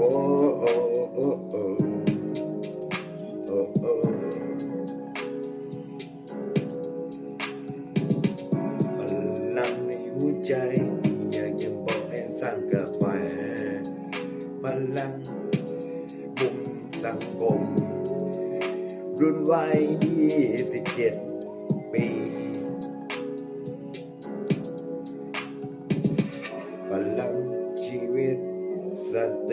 oh, oh, oh, oh. Oh, oh. Lần em sang cà khỏe Mà lăng Bụng sang cùng Run vai đi Thì chết Bị lăng Chỉ biết Giàn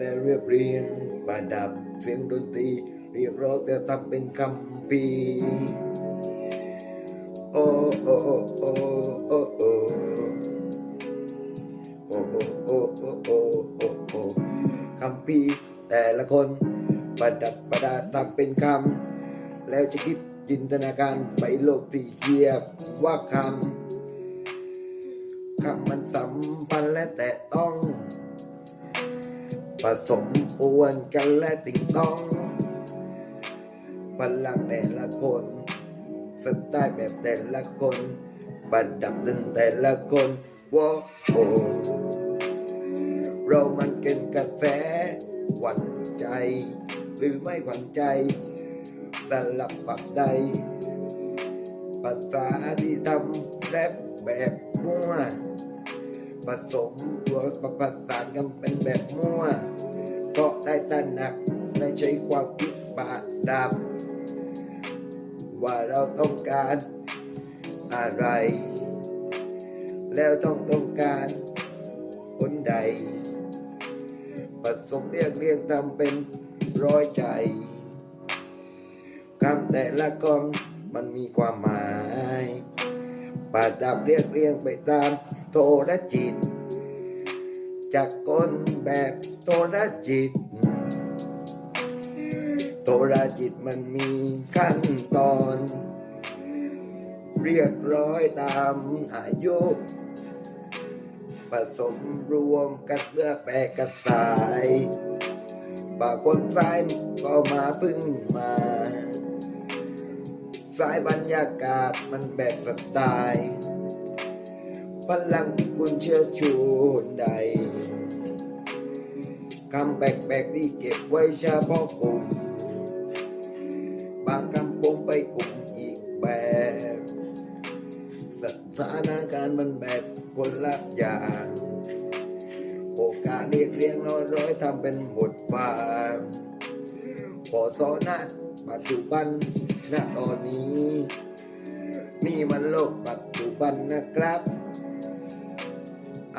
ยี่สิบเจ็ดปีพลังชีวิตสติและเรียบเรียงประดับเสียงดนตรีเรียกร้องแต่ทำเป็นคำพีโอ้โอ้โอ้โอ้โอ้โอ้โอ้โอ้โอ้โอ้โอ้โอคำพีแต่ละคนประดับประดาทำเป็นคำแล้วจะคิดจินตนาการไปโลกที่เทียบว่าคำคำมันสัมพันธ์และแต่ต้อง สมปวนกันและติงต้องพลังแต่ละคนสไตล์แบบแต่ละคนประดับตึงแต่ละคนว้าโอเรามันเกินกระแสหวั่นใจ หรือไม่หวั่นใจสลับปักใดภาษาที่ทำแรปแบบมั่ว ผสมตัวประประสานกันเป็นแบบมั่ว ก็ได้ตระหนักและใช้ความคิดปาดับ ว่าเราต้องการอะไร แล้วต้องต้องการคนใดผสมเรียกเรียงทำเป็นร้อยใจคำแต่ละคำมันมีความหมายประดับเรียกเรียงไปตาม ทรจิต จากคนแบบโทรจิต โทรจิตมันมีขั้นตอน เรียกร้อยตามอายุผสมรวมกันเพื่อแปลกระสายบางคนซ้ายก็มาพึ่งมาสายบรรยากาศมันแบบสไตล์ พลังที่คุณเชื่อชูนใดคำแปลกๆที่เก็บไว้เฉพาะกลุ่มบางคำปงไปกลุ่มอีกแบบสถานการณ์มันแบบคนละอย่างโอกาสเรียกเรียงร้อยร้อยๆทำเป็นบทความพอสอนะปัจจุบันณตอนนี้ นี่มันโลกปัจจุบันนะครับ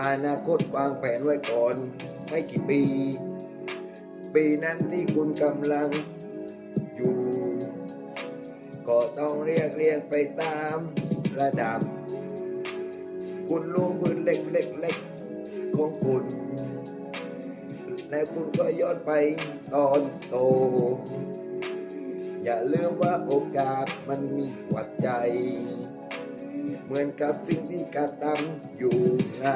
อนาคตวางแผนไว้ก่อนไม่กี่ปี ปีนั้นที่คุณกำลังอยู่ ก็ต้องเรียกเรียงไปตามระดับ คุณรู้พื้นเล็กเล็กเล็กของคุณ และคุณก็ย้อนไปตอนโต อย่าลืมว่าโอกาสมันมีกว่าใจ เหมือนกับสิ่งที่กระทำอยู่ใน